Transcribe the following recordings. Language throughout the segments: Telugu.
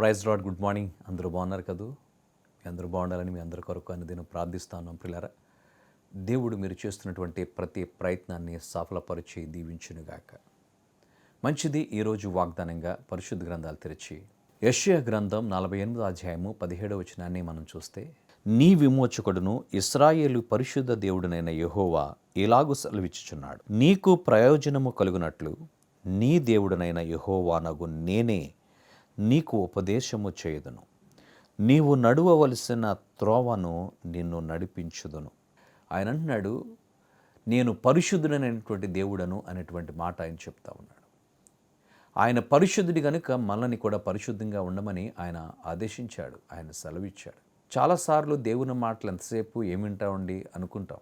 Praise lord good morning. అందరూ బాగున్నారు కదూ? మీ అందరూ బాగుండాలని మీ అందరి కొరకు అని నేను ప్రార్థిస్తాను ప్రిలారా. దేవుడు మీరు చేస్తున్నటువంటి ప్రతి ప్రయత్నాన్ని సఫలపరిచి దీవించునుగాక. మంచిది ఈరోజు వాగ్దానంగా పరిశుద్ధ గ్రంథాలు తెరిచి యష్యా గ్రంథం నలభై ఎనిమిదో అధ్యాయము పదిహేడవ వచనాన్ని మనం చూస్తే నీ విమోచకుడును ఇస్రాయేలు పరిశుద్ధ దేవుడునైన యెహోవా ఇలాగు సెలవిచ్చుచున్నాడు. నీకు ప్రయోజనము కలుగునట్లు నీ దేవుడనైన యహోవానగు నేనే నీకు ఉపదేశము చేయుదును. నీవు నడువవలసిన త్రోవను నిన్ను నడిపించుదును. ఆయన అంటున్నాడు నేను పరిశుద్ధుడైనటువంటి దేవుడను అనేటువంటి మాట ఆయన చెప్తా ఉన్నాడు. ఆయన పరిశుద్ధుడి కనుక మనల్ని కూడా పరిశుద్ధంగా ఉండమని ఆయన ఆదేశించాడు ఆయన సెలవిచ్చాడు. చాలాసార్లు దేవుని మాటలు ఎంతసేపు ఏమి వింటామండి అనుకుంటాం.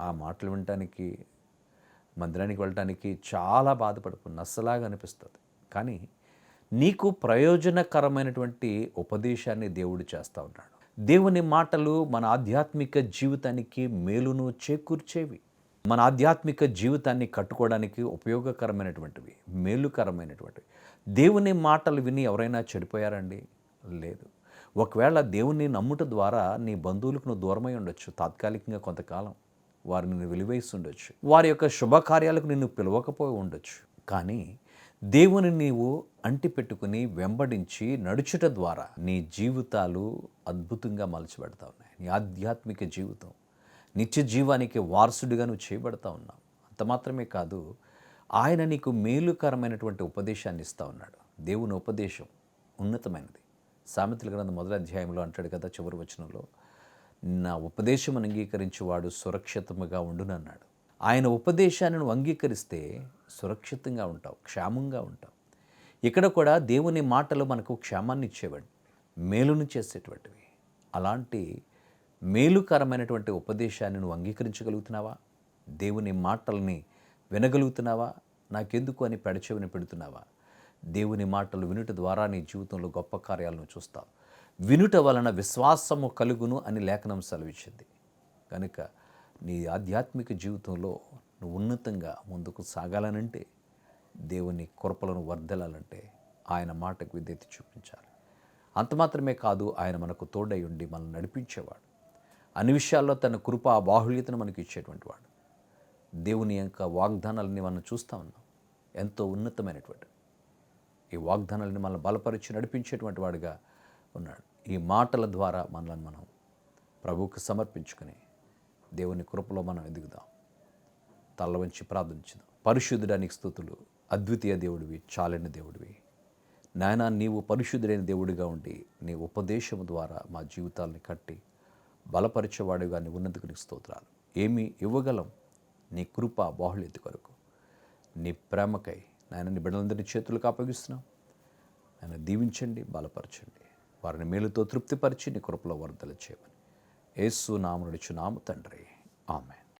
ఆ మాటలు వినటానికి మందిరానికి వెళ్ళటానికి చాలా బాధపడుతుంది నస్సలాగా అనిపిస్తుంది. కానీ నీకు ప్రయోజనకరమైనటువంటి ఉపదేశాన్ని దేవుడు చేస్తూ ఉన్నాడు. దేవుని మాటలు మన ఆధ్యాత్మిక జీవితానికి మేలును చేకూర్చేవి. మన ఆధ్యాత్మిక జీవితాన్ని కట్టుకోవడానికి ఉపయోగకరమైనటువంటివి మేలుకరమైనటువంటివి. దేవుని మాటలు విని ఎవరైనా చెడిపోయారండి? లేదు. ఒకవేళ దేవుణ్ణి నమ్ముట ద్వారా నీ బంధువులకు నువ్వు దూరమై ఉండొచ్చు తాత్కాలికంగా కొంతకాలం వారు నిన్ను వెలివేసి ఉండొచ్చు. వారి యొక్క శుభకార్యాలకు నిన్ను పిలవకపోయి ఉండొచ్చు. కానీ దేవుని నీవు అంటిపెట్టుకుని వెంబడించి నడుచుట ద్వారా నీ జీవితాలు అద్భుతంగా మలచబెడతా ఉన్నాయి. నీ ఆధ్యాత్మిక జీవితం నిత్య జీవానికి వారసుడిగా నువ్వు చేయబడతా ఉన్నావు. అంత మాత్రమే కాదు ఆయన నీకు మేలుకరమైనటువంటి ఉపదేశాన్ని ఇస్తా ఉన్నాడు. దేవుని ఉపదేశం ఉన్నతమైనది. సామెతల గ్రంథం మొదటి అధ్యాయంలో అంటాడు కదా చివరి వచనంలో నా ఉపదేశం అంగీకరించేవాడు సురక్షితముగా ఉండునన్నాడు. ఆయన ఉపదేశాన్ని నువ్వు అంగీకరిస్తే సురక్షితంగా ఉంటావు క్షేమంగా ఉంటావు. ఇక్కడ కూడా దేవుని మాటలు మనకు క్షేమాన్ని ఇచ్చేవాడు మేలును చేసేటువంటివి. అలాంటి మేలుకరమైనటువంటి ఉపదేశాన్ని నువ్వు అంగీకరించగలుగుతున్నావా? దేవుని మాటల్ని వినగలుగుతున్నావా? నాకెందుకు అని పెడచెవిని పెడుతున్నావా? దేవుని మాటలు వినుట ద్వారా నీ జీవితంలో గొప్ప కార్యాలను చూస్తావు. వినుట వలన విశ్వాసము కలుగును అని లేఖనం సెలవిచ్చింది. కనుక నీ ఆధ్యాత్మిక జీవితంలో నువ్వు ఉన్నతంగా ముందుకు సాగాలనంటే దేవుని కృపలను వర్ధలాలంటే ఆయన మాటకు విధేయత చూపించాలి. అంత మాత్రమే కాదు ఆయన మనకు తోడై ఉండి మనల్ని నడిపించేవాడు. అన్ని విషయాల్లో తన కృప బాహుళ్యతను మనకి ఇచ్చేటువంటి వాడు. దేవుని యొక్క వాగ్దానాలని మనం చూస్తూ ఉన్నాం. ఎంతో ఉన్నతమైనటువంటి. ఈ వాగ్దానాలని మనల్ని బలపరిచి నడిపించేటువంటి వాడుగా ఉన్నాడు. ఈ మాటల ద్వారా మనల్ని మనం ప్రభువుకు సమర్పించుకుని దేవుని కృపలో మనం ఎదుగుదాం. తల్ల వంచి ప్రార్థించుదాం పరిశుద్ధుడానికి స్థుతులు. అద్వితీయ దేవుడివి చాలిన దేవుడివి. నాయన నీవు పరిశుద్ధుడైన దేవుడిగా ఉండి నీ ఉపదేశము ద్వారా మా జీవితాల్ని కట్టి బలపరిచేవాడుగా నీ ఉన్నందుకు నీకు స్తోత్రాలు. ఏమి ఇవ్వగలం. నీ కృప బాహుళ్యత కొరకు. నీ ప్రేమకై నాయన నీ బిడ్డలందరినీ చేతులకు అప్పగిస్తున్నాం. ఆయన దీవించండి బలపరచండి. వారిని మేలుతో తృప్తిపరిచి నీ కృపలో వరదలు చేయమని. ఏసు నామనుడిచు నామ తండ్రి. ఆమె